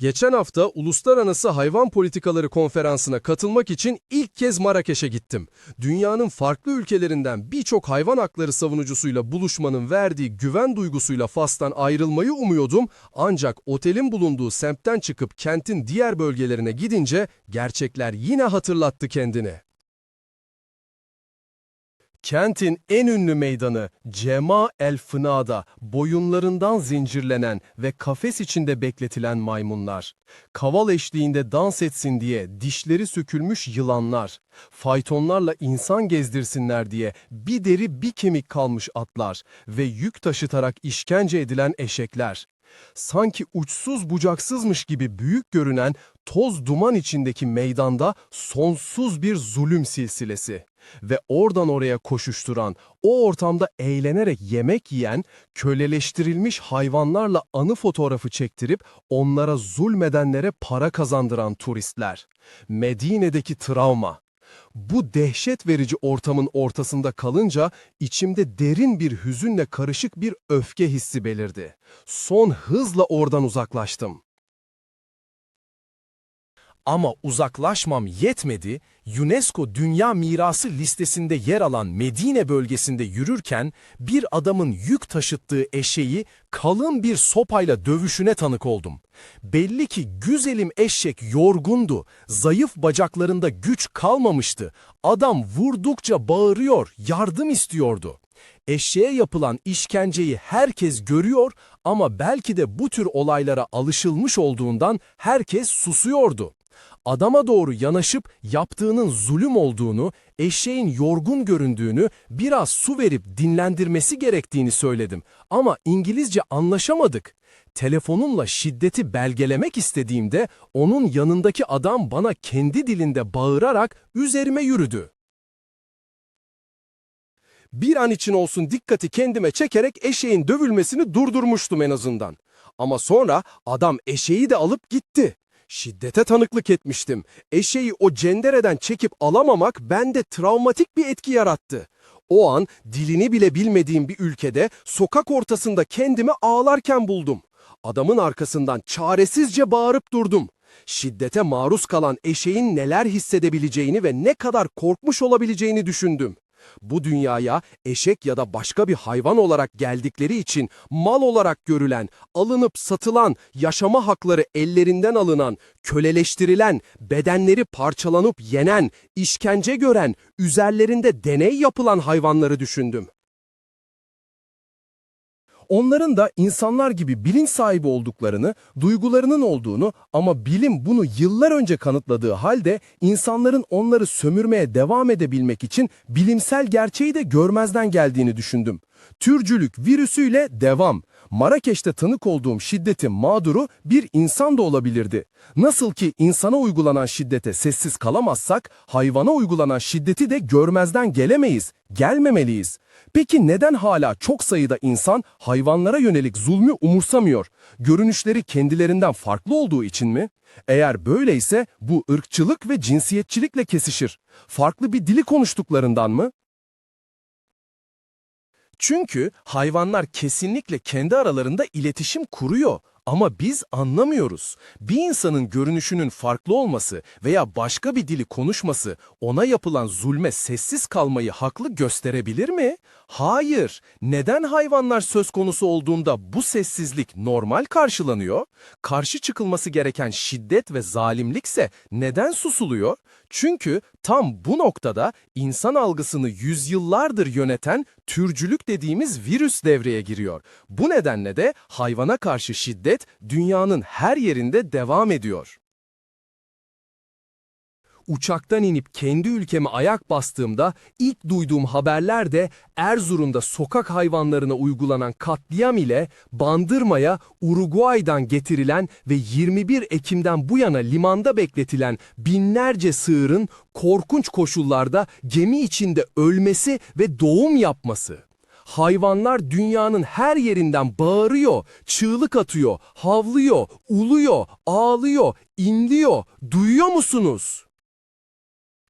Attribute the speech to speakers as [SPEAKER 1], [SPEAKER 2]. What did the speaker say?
[SPEAKER 1] Geçen hafta Uluslararası Hayvan Politikaları Konferansı'na katılmak için ilk kez Marrakeş'e gittim. Dünyanın farklı ülkelerinden birçok hayvan hakları savunucusuyla buluşmanın verdiği güven duygusuyla Fas'tan ayrılmayı umuyordum. Ancak otelin bulunduğu semtten çıkıp kentin diğer bölgelerine gidince gerçekler yine hatırlattı kendini. Kentin en ünlü meydanı Cema el Fına'da boyunlarından zincirlenen ve kafes içinde bekletilen maymunlar, kaval eşliğinde dans etsin diye dişleri sökülmüş yılanlar, faytonlarla insan gezdirsinler diye bir deri bir kemik kalmış atlar ve yük taşıtarak işkence edilen eşekler. Sanki uçsuz bucaksızmış gibi büyük görünen toz duman içindeki meydanda sonsuz bir zulüm silsilesi ve oradan oraya koşuşturan, o ortamda eğlenerek yemek yiyen, köleleştirilmiş hayvanlarla anı fotoğrafı çektirip onlara zulmedenlere para kazandıran turistler. Medine'deki travma. Bu dehşet verici ortamın ortasında kalınca içimde derin bir hüzünle karışık bir öfke hissi belirdi. Son hızla oradan uzaklaştım. Ama uzaklaşmam yetmedi, UNESCO Dünya Mirası listesinde yer alan Medine bölgesinde yürürken bir adamın yük taşıttığı eşeği kalın bir sopayla dövüşüne tanık oldum. Belli ki güzelim eşek yorgundu, zayıf bacaklarında güç kalmamıştı. Adam vurdukça bağırıyor, yardım istiyordu. Eşeğe yapılan işkenceyi herkes görüyor ama belki de bu tür olaylara alışılmış olduğundan herkes susuyordu. Adama doğru yanaşıp yaptığının zulüm olduğunu, eşeğin yorgun göründüğünü, biraz su verip dinlendirmesi gerektiğini söyledim. Ama İngilizce anlaşamadık. Telefonumla şiddeti belgelemek istediğimde onun yanındaki adam bana kendi dilinde bağırarak üzerime yürüdü. Bir an için olsun dikkati kendime çekerek eşeğin dövülmesini durdurmuştum en azından. Ama sonra adam eşeği de alıp gitti. Şiddete tanıklık etmiştim. Eşeği o cendereden çekip alamamak bende travmatik bir etki yarattı. O an dilini bile bilmediğim bir ülkede sokak ortasında kendimi ağlarken buldum. Adamın arkasından çaresizce bağırıp durdum. Şiddete maruz kalan eşeğin neler hissedebileceğini ve ne kadar korkmuş olabileceğini düşündüm. Bu dünyaya eşek ya da başka bir hayvan olarak geldikleri için mal olarak görülen, alınıp satılan, yaşama hakları ellerinden alınan, köleleştirilen, bedenleri parçalanıp yenen, işkence gören, üzerlerinde deney yapılan hayvanları düşündüm. Onların da insanlar gibi bilinç sahibi olduklarını, duygularının olduğunu ama bilim bunu yıllar önce kanıtladığı halde insanların onları sömürmeye devam edebilmek için bilimsel gerçeği de görmezden geldiğini düşündüm. Türcülük virüsüyle devam. Marrakeş'te tanık olduğum şiddetin mağduru bir insan da olabilirdi. Nasıl ki insana uygulanan şiddete sessiz kalamazsak, hayvana uygulanan şiddeti de görmezden gelemeyiz, gelmemeliyiz. Peki neden hala çok sayıda insan hayvanlara yönelik zulmü umursamıyor? Görünüşleri kendilerinden farklı olduğu için mi? Eğer böyleyse bu ırkçılık ve cinsiyetçilikle kesişir. Farklı bir dili konuştuklarından mı? Çünkü hayvanlar kesinlikle kendi aralarında iletişim kuruyor ama biz anlamıyoruz. Bir insanın görünüşünün farklı olması veya başka bir dili konuşması ona yapılan zulme sessiz kalmayı haklı gösterebilir mi? Hayır. Neden hayvanlar söz konusu olduğunda bu sessizlik normal karşılanıyor? Karşı çıkılması gereken şiddet ve zalimlikse neden susuluyor? Çünkü tam bu noktada insan algısını yüzyıllardır yöneten türcülük dediğimiz virüs devreye giriyor. Bu nedenle de hayvana karşı şiddet dünyanın her yerinde devam ediyor. Uçaktan inip kendi ülkeme ayak bastığımda ilk duyduğum haberler de Erzurum'da sokak hayvanlarına uygulanan katliam ile Bandırma'ya Uruguay'dan getirilen ve 21 Ekim'den bu yana limanda bekletilen binlerce sığırın korkunç koşullarda gemi içinde ölmesi ve doğum yapması. Hayvanlar dünyanın her yerinden bağırıyor, çığlık atıyor, havlıyor, uluyor, ağlıyor, inliyor. Duyuyor musunuz?